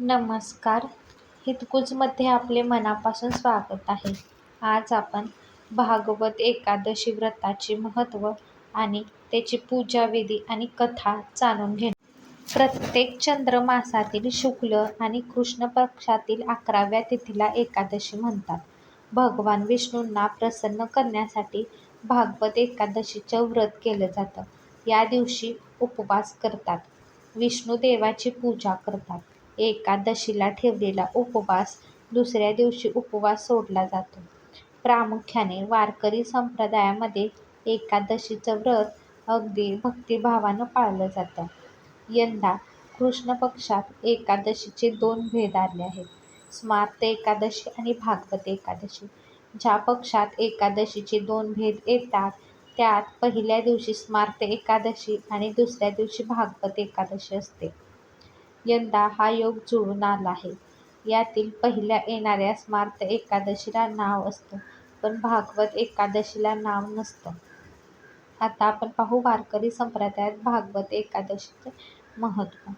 नमस्कार. हितकुजमध्ये आपले मनापासून स्वागत आहे. आज आपण भागवत एकादशी व्रताचे महत्त्व आणि त्याची पूजाविधी आणि कथा जाणून घेऊ प्रत्येक चंद्रमासातील शुक्ल आणि कृष्ण पक्षातील अकराव्या तिथीला एकादशी म्हणतात. भगवान विष्णूंना प्रसन्न करण्यासाठी भागवत एकादशीचं व्रत केलं जातं. या दिवशी उपवास करतात. विष्णुदेवाची पूजा करतात. एकादशीला ठेवलेला उपवास दुसऱ्या दिवशी उपवास सोडला जातो. प्रामुख्याने वारकरी संप्रदायामध्ये एकादशीचं व्रत अगदी भक्तिभावानं पाळलं जातं. यंदा कृष्ण पक्षात एकादशीचे दोन भेद आले आहेत. स्मार्त एकादशी आणि भागवत एकादशी. ज्या पक्षात एकादशीचे दोन भेद येतात त्यात पहिल्या दिवशी स्मार्त एकादशी आणि दुसऱ्या दिवशी भागवत एकादशी असते. यंदा हा योग जुळून आला आहे यातील पहिल्या येणाऱ्या स्मार्त एकादशीला नाव असतं पण भागवत एकादशीला नाव नसतं. आता आपण पाहू वारकरी संप्रदायात भागवत एकादशीचे महत्त्व.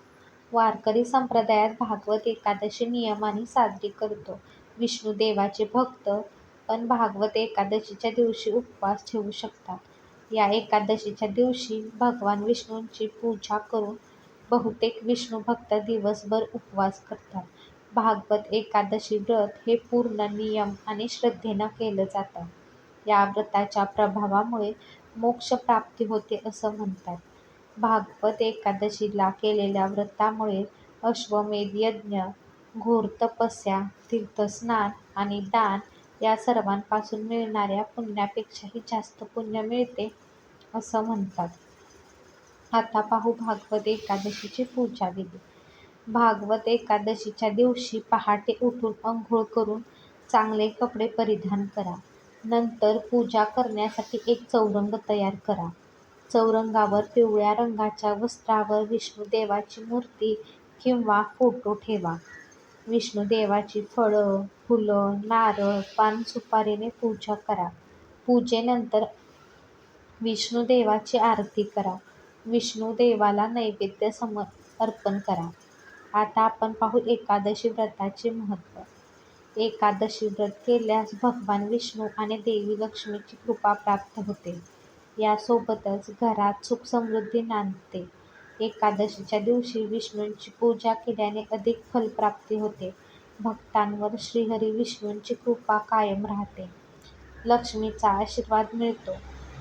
वारकरी संप्रदायात भागवत एकादशी नियमाने साजरी करतो. विष्णुदेवाचे भक्त पण भागवत एकादशीच्या दिवशी उपवास ठेवू शकतात. या एकादशीच्या दिवशी भगवान विष्णूंची पूजा करून बहुतेक विष्णू भक्त दिवसभर उपवास करतात. भागवत एकादशी व्रत हे पूर्ण नियम आणि श्रद्धेनं केलं जातं. या व्रताच्या प्रभावामुळे मोक्षप्राप्ती होते असं म्हणतात. भागवत एकादशीला केलेल्या व्रतामुळे अश्वमेध यज्ञ घोर तपस्या तीर्थस्नान आणि दान या सर्वांपासून मिळणाऱ्या पुण्यापेक्षाही जास्त पुण्य मिळते असं म्हणतात. आता पाहू भागवत एकादशीची पूजा दिली भागवत एकादशीच्या दिवशी पहाटे उठून अंघोळ करून चांगले कपडे परिधान करा. नंतर पूजा करण्यासाठी एक चौरंग तयार करा. चौरंगावर पिवळ्या रंगाच्या वस्त्रावर विष्णुदेवाची मूर्ती किंवा फोटो ठेवा. विष्णुदेवाची फळं फुलं नारळ पान सुपारीने पूजा करा. पूजेनंतर विष्णुदेवाची आरती करा. विष्णू देवाला नैवेद्य सम अर्पण करा. आता आपण पाहू एकादशी व्रताचे महत्त्व. एकादशी व्रत केल्यास भगवान विष्णू आणि देवी लक्ष्मीची कृपा प्राप्त होते. यासोबतच घरात सुख समृद्धी नांदते. एकादशीच्या दिवशी विष्णूंची पूजा केल्याने अधिक फलप्राप्ती होते. भक्तांवर श्रीहरी विष्णूंची कृपा कायम राहते. लक्ष्मीचा आशीर्वाद मिळतो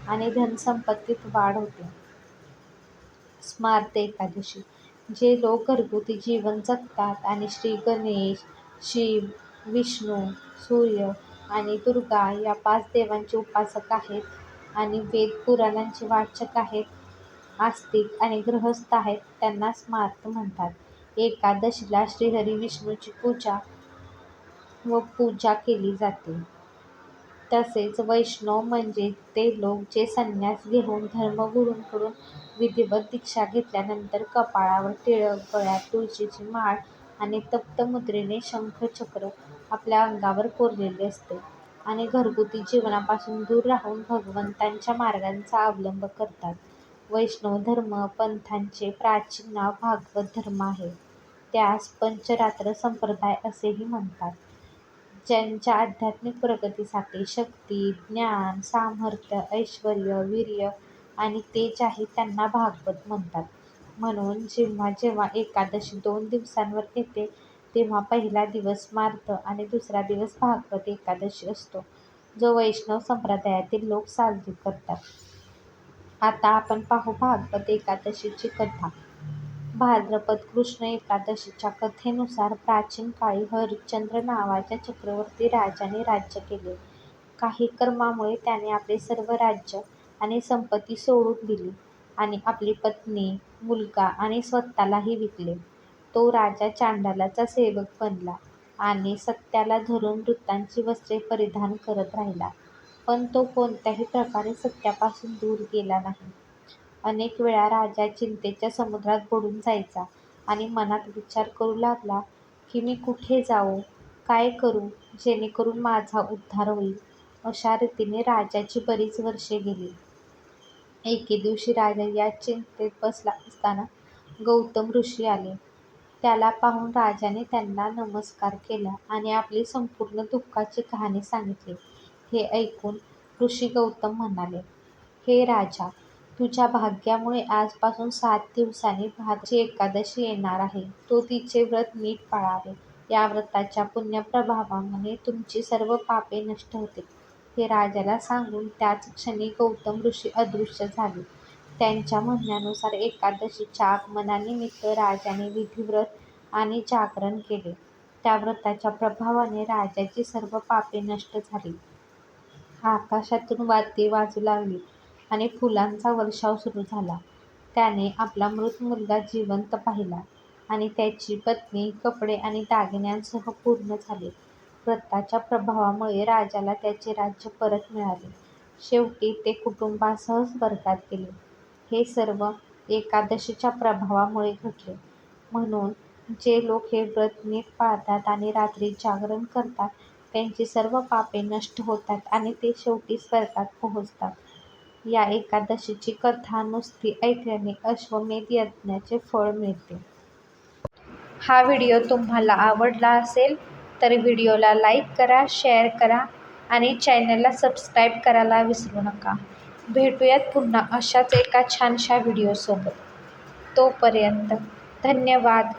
आणि धनसंपत्तीत वाढ होते. स्मार्त एकादशी जे लोक घरगुती जीवन जगतात आणि श्री गणेश शिव विष्णू सूर्य आणि दुर्गा या पाच देवांचे उपासक आहेत आणि वेद पुराणांचे वाचक आहेत आस्तिक आणि गृहस्थ आहेत त्यांना स्मार्त म्हणतात. एकादशीला श्रीहरी विष्णूची पूजा व पूजा केली जाते. तसेच वैष्णव म्हणजे ते लोक जे संन्यास घेऊन धर्मगुरूंकडून विधिवत दीक्षा घेतल्यानंतर कपाळावर टिळक गळ्यात तुळशीची माळ आणि तप्तमुद्रेने शंखचक्र आपल्या अंगावर कोरलेले असते आणि घरगुती जीवनापासून दूर राहून भगवंतांच्या मार्गांचा अवलंब करतात. वैष्णव धर्म पंथाचे प्राचीन नाव भागवत धर्म आहे. त्यास पंचरात्र संप्रदाय असेही म्हणतात. ज्यांच्या आध्यात्मिक प्रगतीसाठी शक्ती ज्ञान सामर्थ्य ऐश्वर्य वीर्य आणि तेज आहे त्यांना भागवत म्हणतात. म्हणून जेव्हा जेव्हा एकादशी दोन दिवसांवर येते तेव्हा पहिला दिवस स्मार्त आणि दुसरा दिवस भागवत एकादशी असतो जो वैष्णव संप्रदायातील लोक साजरी करतात. आता आपण पाहू भागवत एकादशीची कथा. भाद्रपद कृष्ण एकादशीच्या कथेनुसार प्राचीन काळी हरिश्चंद्र नावाच्या चक्रवर्ती राजाने राज्य केले. काही कर्मामुळे त्याने आपले सर्व राज्य आणि संपत्ती सोडून दिली आणि आपली पत्नी मुलगा आणि स्वतःलाही विकले. तो राजा चांडालाचा सेवक बनला आणि सत्याला धरून वृत्तांची वस्त्रे परिधान करत राहिला. पण तो कोणत्याही प्रकारे सत्यापासून दूर गेला नाही. अनेक वेळा राजा चिंतेच्या समुद्रात बुडून जायचा आणि मनात विचार करू लागला की मी कुठे जाऊ काय करू जेणेकरून माझा उद्धार होईल. अशा रीतीने राजाची बरीच वर्षे गेली. एके दिवशी राजा या चिंतेत बसला असताना गौतम ऋषी आले. त्याला पाहून राजाने त्यांना नमस्कार केला आणि आपली संपूर्ण दुःखाची कहाणी सांगितली. हे ऐकून ऋषी गौतम म्हणाले, हे राजा, तुझ्या भाग्यामुळे आजपासून सात दिवसांनी भाद्रपदाची एकादशी येणार आहे. तू तिचे व्रत नीट पाळावे. या व्रताच्या पुण्यप्रभावामुळे तुमची सर्व पापे नष्ट होतील. हे राजाला सांगून त्याच क्षणी गौतम ऋषी अदृश्य झाले. त्यांच्या म्हणण्यानुसार एकादशीच्या आगमनानिमित्त राजाने विधिव्रत आणि जागरण केले. त्या व्रताच्या प्रभावाने राजाची सर्व पापे नष्ट झाली. आकाशातून वाद्ये वाजू लागली आणि फुलांचा वर्षाव सुरू झाला. त्याने आपला मृत मुलगा जिवंत पाहिला आणि त्याची पत्नी कपडे आणि दागिन्यांसह पूर्ण झाले व्रताच्या प्रभावामुळे राजाला त्याचे राज्य परत मिळाले. शेवटी ते कुटुंबासह स्वर्गात गेले. हे सर्व एकादशीच्या प्रभावामुळे घडले. म्हणून जे लोक हे व्रत नीट पाळतात आणि रात्री जागरण करतात त्यांची सर्व पापे नष्ट होतात आणि ते शेवटी स्वर्गात पोहोचतात. या एकादशीची कथा नुसती ऐकल्याने अश्वमेध यज्ञाचे फळ मिळते. हा व्हिडिओ तुम्हाला आवडला असेल तर व्हिडिओला लाईक करा, शेअर करा आणि चॅनलला सबस्क्राईब करायला विसरू नका. भेटूयात पुन्हा अशाच एका छानशा व्हिडिओसोबत. तोपर्यंत धन्यवाद.